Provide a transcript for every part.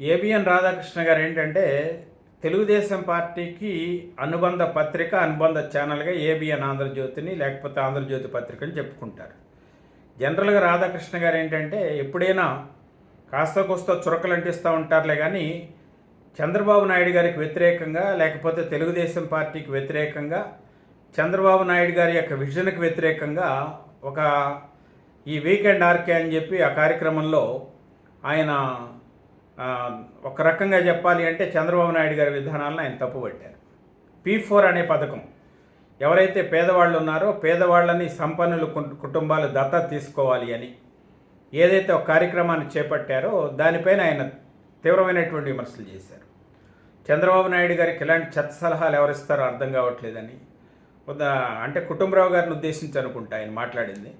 ABN Radhakrishna గారు ఏంటంటే తెలుగుదేశం పార్టీకి అనుబంధ పత్రిక అనుబంధ ఛానల్గా ఏబిఎన్ ఆంధ్రజ్యోతిని లేకపోతే ఆంధ్రజ్యోతి పత్రికని చెప్పుకుంటారు. జనరల్గా రాధాకృష్ణ గారు ఏంటంటే ఎప్పుడైనా కాస్త కోస్త చురకలు అంటిస్తూ ఉంటారులే కానీ చంద్రబాబు నాయుడు గారికి వ్యతిరేకంగా లేకపోతే తెలుగుదేశం పార్టీకి వ్యతిరేకంగా చంద్రబాబు నాయుడు గారి యొక్క విజన్కి వ్యతిరేకంగా ఒక ఈ వీకెండ్ ఆర్కే అని చెప్పి ఆ కార్యక్రమంలో ఆయన ఒక రకంగా చెప్పాలి అంటే చంద్రబాబు నాయుడు గారి విధానాలను ఆయన తప్పుపట్టారు. పీ ఫోర్ అనే పథకం. ఎవరైతే పేదవాళ్ళు ఉన్నారో పేదవాళ్ళని సంపన్నులు కుటుంబాలు దత్తా తీసుకోవాలి అని ఏదైతే ఒక కార్యక్రమాన్ని చేపట్టారో దానిపైన ఆయన తీవ్రమైనటువంటి విమర్శలు చేశారు. చంద్రబాబు నాయుడు గారికి ఇలాంటి చెత్త సలహాలు ఎవరిస్తారో అర్థం కావట్లేదని అంటే కుటుంబరావు గారిని ఉద్దేశించి అనుకుంటా ఆయన మాట్లాడింది.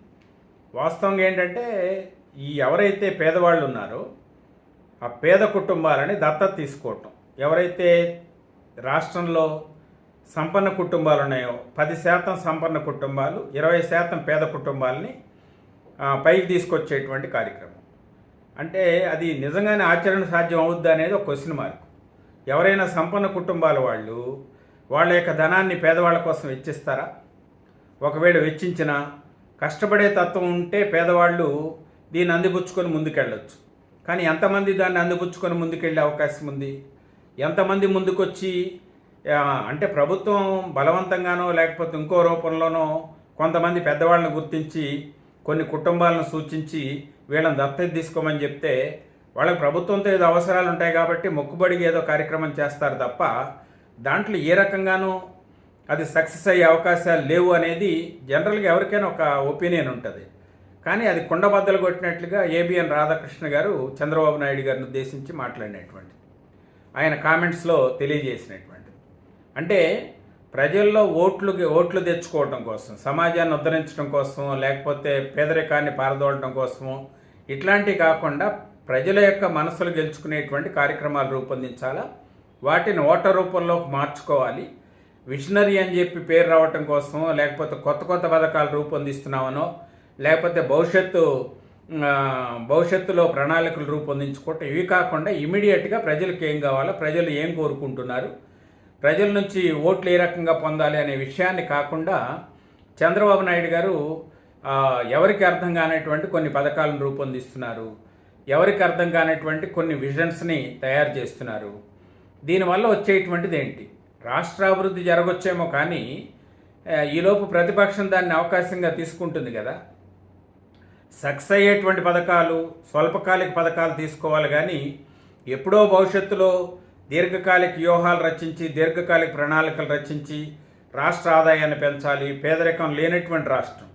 వాస్తవంగా ఏంటంటే ఈ ఎవరైతే పేదవాళ్ళు ఉన్నారో ఆ పేద కుటుంబాలని దత్తత తీసుకోవటం. ఎవరైతే రాష్ట్రంలో సంపన్న కుటుంబాలు ఉన్నాయో పది శాతం సంపన్న కుటుంబాలు ఇరవై శాతం పేద కుటుంబాలని పైకి తీసుకొచ్చేటువంటి కార్యక్రమం. అంటే అది నిజంగానే ఆచరణ సాధ్యం అవుద్ది అనేది ఒక క్వశ్చన్ మార్క్ ఎవరైనా సంపన్న కుటుంబాల వాళ్ళు వాళ్ళ యొక్క ధనాన్ని పేదవాళ్ళ కోసం వెచ్చిస్తారా? ఒకవేళ వెచ్చించినా కష్టపడే తత్వం ఉంటే పేదవాళ్ళు దీన్ని అందిపుచ్చుకొని ముందుకెళ్ళొచ్చు. కానీ ఎంతమంది దాన్ని అందిపుచ్చుకొని ముందుకెళ్ళే అవకాశం ఉంది? ఎంతమంది ముందుకొచ్చి అంటే ప్రభుత్వం బలవంతంగానో లేకపోతే ఇంకో రూపంలోనో కొంతమంది పెద్దవాళ్ళని గుర్తించి కొన్ని కుటుంబాలను సూచించి వీళ్ళని దత్తత తీసుకోమని చెప్తే వాళ్ళకి ప్రభుత్వంతో ఏదో అవసరాలు ఉంటాయి కాబట్టి మొక్కుబడికి ఏదో కార్యక్రమం చేస్తారు తప్ప దాంట్లో ఏ రకంగానూ అది సక్సెస్ అయ్యే అవకాశాలు లేవు అనేది జనరల్గా ఎవరికైనా ఒక ఒపీనియన్ ఉంటుంది. కానీ అది కుండబద్దలు కొట్టినట్లుగా ఏబిఎన్ రాధాకృష్ణ గారు చంద్రబాబు నాయుడు గారిని ఉద్దేశించి మాట్లాడినటువంటి ఆయన కామెంట్స్లో తెలియజేసినటువంటిది. అంటే ప్రజల్లో ఓట్లు ఓట్లు తెచ్చుకోవడం కోసం సమాజాన్ని ఉద్ధరించడం కోసం లేకపోతే పేదరికాన్ని పారదోలడం కోసము ఇట్లాంటివి కాకుండా ప్రజల యొక్క మనసులు గెలుచుకునేటువంటి కార్యక్రమాలు రూపొందించాలా? వాటిని ఓటర్ రూపంలోకి మార్చుకోవాలి. విషనరీ అని చెప్పి పేరు రావటం కోసం లేకపోతే కొత్త కొత్త పథకాలు రూపొందిస్తున్నామనో లేకపోతే భవిష్యత్తు భవిష్యత్తులో ప్రణాళికలు రూపొందించుకోవటం. ఇవి కాకుండా ఇమీడియట్గా ప్రజలకు ఏం కావాలో ప్రజలు ఏం కోరుకుంటున్నారు ప్రజల నుంచి ఓట్లు ఏ రకంగా పొందాలి అనే విషయాన్ని కాకుండా చంద్రబాబు నాయుడు గారు ఎవరికి అర్థం కానటువంటి కొన్ని పథకాలను రూపొందిస్తున్నారు ఎవరికి అర్థం కానటువంటి కొన్ని విజన్స్ని తయారు చేస్తున్నారు. దీనివల్ల వచ్చేటువంటిది ఏంటి? రాష్ట్రాభివృద్ధి జరగొచ్చేమో కానీ ఈలోపు ప్రతిపక్షం దాన్ని అవకాశంగా తీసుకుంటుంది కదా. సక్సెస్ అయ్యేటువంటి పథకాలు స్వల్పకాలిక పథకాలు తీసుకోవాలి కానీ ఎప్పుడో భవిష్యత్తులో దీర్ఘకాలిక వ్యూహాలు రచించి దీర్ఘకాలిక ప్రణాళికలు రచించి రాష్ట్ర ఆదాయాన్ని పెంచాలి. పేదరికం లేనటువంటి రాష్ట్రం.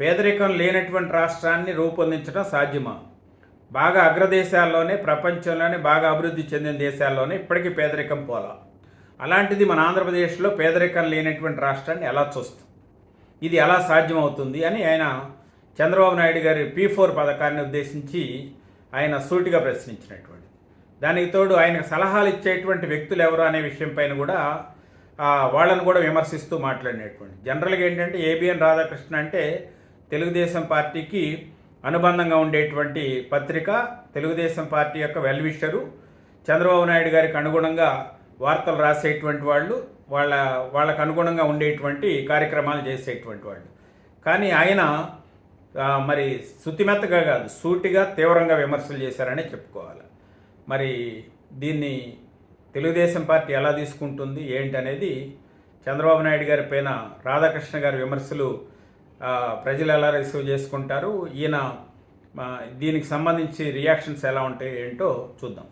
పేదరికం లేనటువంటి రాష్ట్రాన్ని రూపొందించడం సాధ్యమా? బాగా అగ్రదేశాల్లోనే ప్రపంచంలోనే బాగా అభివృద్ధి చెందిన దేశాల్లోనే ఇప్పటికీ పేదరికం పోలా. అలాంటిది మన ఆంధ్రప్రదేశ్లో పేదరికం లేనటువంటి రాష్ట్రాన్ని ఎలా చూస్తాం? ఇది ఎలా సాధ్యమవుతుంది అని ఆయన చంద్రబాబు నాయుడు గారి పీ ఫోర్ పథకాన్ని ఉద్దేశించి ఆయన సూటిగా ప్రశ్నించినటువంటి దానికి తోడు ఆయనకు సలహాలు ఇచ్చేటువంటి వ్యక్తులు ఎవరు అనే విషయం పైన కూడా వాళ్ళను కూడా విమర్శిస్తూ మాట్లాడినటువంటి. జనరల్గా ఏంటంటే ఏబిఎన్ రాధాకృష్ణ అంటే తెలుగుదేశం పార్టీకి అనుబంధంగా ఉండేటువంటి పత్రిక తెలుగుదేశం పార్టీ యొక్క వెల్విషరు. చంద్రబాబు నాయుడు గారికి అనుగుణంగా వార్తలు రాసేటువంటి వాళ్ళు వాళ్ళ వాళ్ళకు అనుగుణంగా ఉండేటువంటి కార్యక్రమాలు చేసేటువంటి వాళ్ళు. కానీ ఆయన మరి శుతిమెత్తగా కాదు సూటిగా తీవ్రంగా విమర్శలు చేశారనే చెప్పుకోవాలి. మరి దీన్ని తెలుగుదేశం పార్టీ ఎలా తీసుకుంటుంది ఏంటి అనేది చంద్రబాబు నాయుడు గారి పైన రాధాకృష్ణ గారి విమర్శలు ప్రజలు ఎలా రిసీవ్ చేసుకుంటారు ఈయన దీనికి సంబంధించి రియాక్షన్స్ ఎలా ఉంటాయి ఏంటో చూద్దాం.